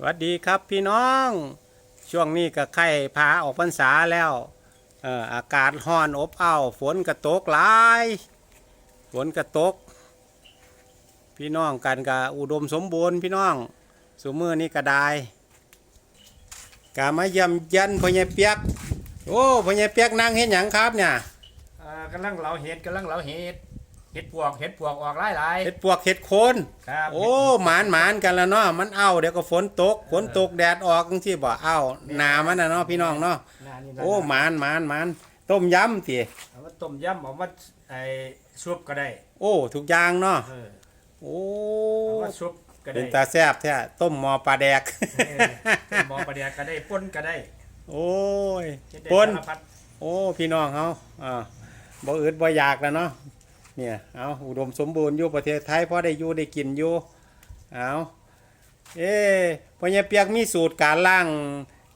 สวัสดีครับพี่น้อง ช่วงนี้ก็ใกล้พาออกพรรษาแล้วเอ่ออากาศร้อนอบอ้าวฝนกระตกหลาย ฝนกระตก พี่น้องกันกับอุดมสมบูรณ์พี่น้องสมือนี้ก็ได้กามาเยี่ยมยันพญเปียก โอ้พญเปียกนั่งเห็นหยังครับเนี่ย อ่ากำลังเหลาเห็ดกำลังเหลาเห็ด ห็ดปวกเห็ดปวกออกหลายหลาย เห็ดปวกเห็ดโคนๆครับโอ้หมานหมานกันแล้วเนาะมันเอาเดี๋ยวก็ฝนตกฝนตกแดดออกจังซี่บ่เอาหนามันน่ะเนาะพี่น้องเนาะหน้านี่นะโอ้หมานหมานหมานต้มยำติเอามาต้มยำเอามาไอ้ซุปก็ได้โอ้ทุกอย่างเนาะเออโอ้เอามาซุปก็เป็ได้นตาแซ่บแท้ต้มหมอปลาแดก เออต้มหมอปลาแดกก็ได้ป่นก็ได้โอ้ยเฮ็ดได้ปน สารพัด โอ้พี่น้องเฮาอ่าบ่อึดบ่อยากแล้วเนาะ เนี่ยเอาอุดมสมบูรณ์อยู่ประเทศไทยพอได้อยู่ได้กินอยู่เอาเอ๊ะพ่อใหญ่เปียกมีสูตรการล่าง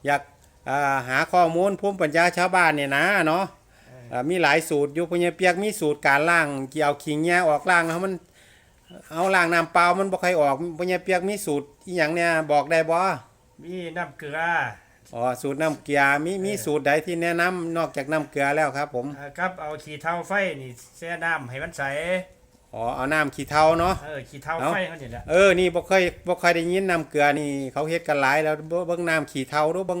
อยากอ่าหาข้อมูลภูมิปัญญาชาวบ้านเนี่ยนะเนาะเอออ่ามีหลายสูตรอยู่พ่อใหญ่เปียกมีสูตรการล่างเกี่ยวขิงแง่ออกล่างแล้วมันเอาล่างน้ำเปล่ามันบ่ค่อยออกพ่อใหญ่เปียกมีสูตรอีหยังเนี่ยบอกได้บ่มีน้ำเกลือ อ๋อสูตรน้ำเกลือมีมีสูตรใดที่แนะนำนอกจากน้ำเกลือแล้วครับ ผมอ่าครับเอาขี้เท้าไฟนี่แช่น้ำให้มันใสอ๋อเอาน้ำขี้เถ้าเนาะ เออขี้เท้าเอาไฟเขาเนี่ยแหละเออ นี่บ่เคยบ่เคยได้ยินน้ำเกลือนี่เขาเฮ็ดกันหลายแล้วเบิ่งเบิ่งน้ำขี้เถ้าดูเบิ่ง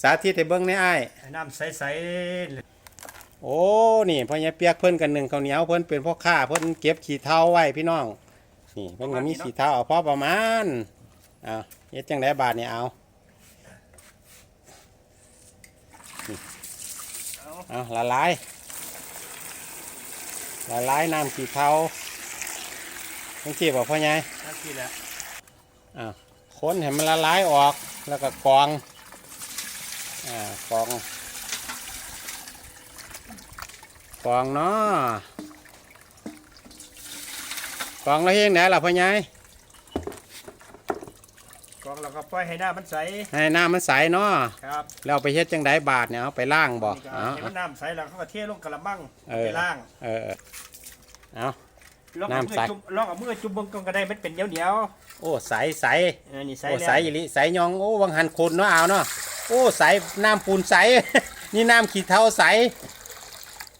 สาธิตให้เบิ่งในอ้ายให้น้ำใสโอ้ นี่พ่อใหญ่เปียกเพิ่นกันหนึ่งข้าวเหนียวเพิ่นเป็นพ่อค้าเพิ่นเก็บขี้เถ้าไว้พี่น้อง นี่เพิ่นก็มีขี้เถ้าเอาพอประมาณเอาเฮ็ดจังไดบาทนี่เอา ๆ เอาเอาละลายละลายน้ำขี้เถ้าจังซี่บ่พ่อใหญ่นั่นที่แหละคนให้มันละลายออกแล้วก็กรองอ่ากรองกรองเนาะกรองแล้วเฮ็ดไหนล่ะพ่อให ญ่กรองเราก็ปล่อยให้น้ำมันใสให้น้ำมันใสเนาะครับแล้วเอาไปเฮ็ดจังไดบาทเนี่ยเอาไปล่างบ่นี่ก็เอาให้มันน้ำใสแล้วเขาก็เทลงกระมังไปล้างเออเอาลองเอาน้ำมือใสจุ่มลองเอามือจุ่มเบิ่งก่อนก็ได้มันเป็นเหนียวเหนียวโอ้ใสใสนี่ใสโอ้ใสอีลิใสยองโอ้วังหันขุนเนาะเอาเนาะโอ้ใสน้ำปูนใสนี่น้ำขี้เถ้าใส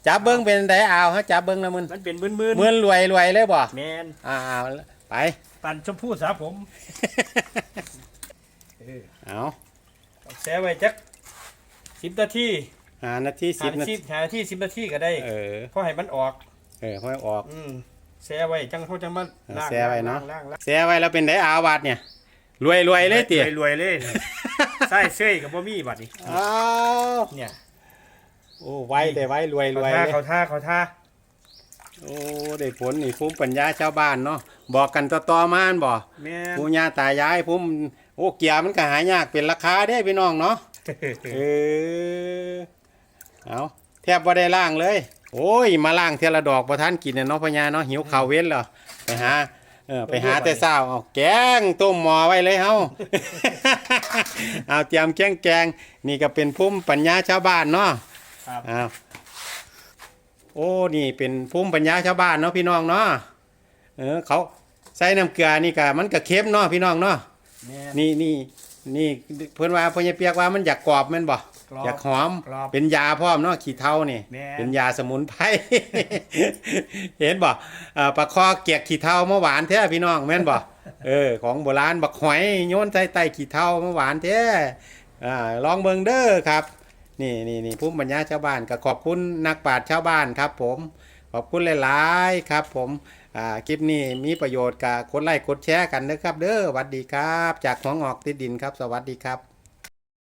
จับเบิ้งเป็นไดเอาฮะจับเบิ้งแล้วมึนมันเป็นมืนมืนมืนรวยรวยเลยบ่แมนอ่าเอาไปปั่นชมพู่สาผม เออเอาเอาแช่ไว้จักสิบนาทีหานาทีหาสิบนานาทีทีหานาทีสิบนาทีก็ได้เออพอให้มันออก เออค่อยออก อืมแช่ไว้จังเขาจังมันเอาล้างแช่ไว้เนาะ ล้างล้างเสียไว้แล้วเป็นไดเอาบาทเนี่ย รวยรวยเลยติรวยๆเลยใส่เสื้อกับบ่มีบัดนี้อ้าวเนี่ยโอ้ไวแต่ไวรวยรเขาวยท่าเลยเขาท่าเขาท่าโอ้ได้ผลนี่ภูมิปัญญาชาวบ้านเนาะบอกกันต่อๆมาอันบ่แม่นปู่ย่าตายายภูมิโอ้เกียร์มันก็หายากเป็นราคาเด้พี่น้องเนาะเออเอาแทบบ่ได้ล่างเลย โอ้ย มาล่างเทยละดอกบ่ทันกินน่ะเนาะพ่อย่าเนาะหิวข้าวเว้นแล้วไปหาเออไปหาแต่เช้าเอาแกงต้มหม้อไว้เลยเฮาเอาเตรียมแกงแกง นี่ก็เป็นภูมิปัญญาชาวบ้านเนาะครับอ้าวโอ้นี่เป็นภูมิปัญญาชาวบ้านเนาะพี่น้องเนาะเออเขาใส่น้ำเกลือนี่ก็มันก็เค็มเนาะพี่น้องเนาะ แม่น นี่นี่นี่เพิ่นว่าเพิ่นจะเปียกว่ามันอยากกรอบแม่นบ่กรอบอยากหอม กรอบเป็นยาพร้อมเนาะขี้เถ้านี่ แม่น เป็นยาสมุนไพร เห็นบ่เอ่อปลาคอเกียกขี้เถ้าเมื่อหวานแท้พี่น้องแม่นบ่ เออของโบราณบักหอยโยนใส่ใต้ขี้เถ้าเมื่อหวานแท้อ่าลองเบิ่งเด้อครับ นี่นี่นี่ภูมิปัญญาชาวบ้านก็ขอบคุณนักปราชญ์ชาวบ้านครับ ผม ขอบคุณหลาย ๆ ครับ ผม อ่าคลิปนี้มีประโยชน์กับกดไลค์กดแชร์กันนะครับ เด้อสวัสดีครับ จากหัวงอกติดดินครับ สวัสดีครับ